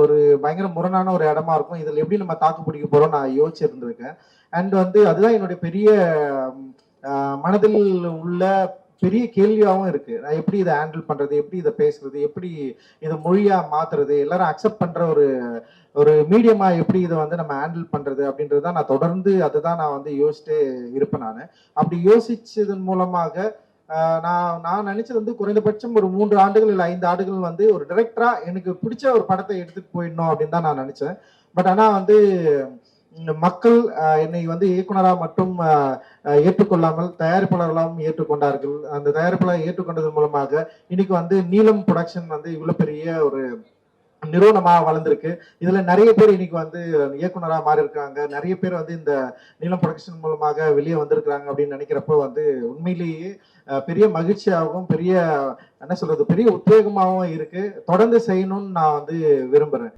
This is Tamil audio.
ஒரு பயங்கர முரணான ஒரு இடமா இருக்கும். இதில் எப்படி நம்ம தாக்கு பிடிக்க போறோம் நான் யோசிச்சிருந்திருக்கேன். அண்ட் வந்து அதுதான் என்னுடைய பெரிய மனதில் உள்ள பெரிய கேள்வியாகவும் இருக்கு. நான் எப்படி இதை ஹேண்டில் பண்றது எப்படி இதை பேசுறது எப்படி இதை மொழியா மாத்துறது எல்லாரும் அக்செப்ட் பண்ற ஒரு ஒரு மீடியமா எப்படி இதை வந்து நம்ம ஹேண்டில் பண்றது அப்படின்றது தான் நான் தொடர்ந்து அதுதான் நான் வந்து யோசிச்சுட்டு இருப்பேன் நான். அப்படி யோசிச்சதன் மூலமாக நான் நான் நினைச்சது வந்து குறைந்தபட்சம் ஒரு மூன்று ஆண்டுகள் இல்லை ஐந்து ஆண்டுகள் வந்து ஒரு டைரக்டரா எனக்கு பிடிச்ச ஒரு படத்தை எடுத்துட்டு போயிடணும் அப்படின்னு தான் நான் நினைச்சேன். பட் ஆனா வந்து மக்கள் என்னை வந்து இயக்குனராக மட்டும் ஏற்றுக்கொள்ளாமல் தயாரிப்பாளர்களாகவும் ஏற்றுக்கொண்டார்கள். அந்த தயாரிப்பாளர் ஏற்றுக்கொண்டதன் மூலமாக இன்னைக்கு வந்து நீலம் ப்ரொடக்ஷன் வந்து இவ்வளவு பெரிய ஒரு நிறுவனமா வளர்ந்துருக்கு. இதுல நிறைய பேர் இன்னைக்கு வந்து இயக்குனரா மாறி இருக்காங்க நிறைய பேர் வந்து இந்த நீளம் ப்ரொடக்ஷன் மூலமாக வெளியே வந்திருக்கிறாங்க அப்படின்னு நினைக்கிறப்போ வந்து உண்மையிலேயே பெரிய மகிழ்ச்சியாகவும் பெரிய என்ன சொல்றது பெரிய உத்வேகமாகவும் இருக்கு. தொடர்ந்து செய்யணும்னு நான் வந்து விரும்புறேன்.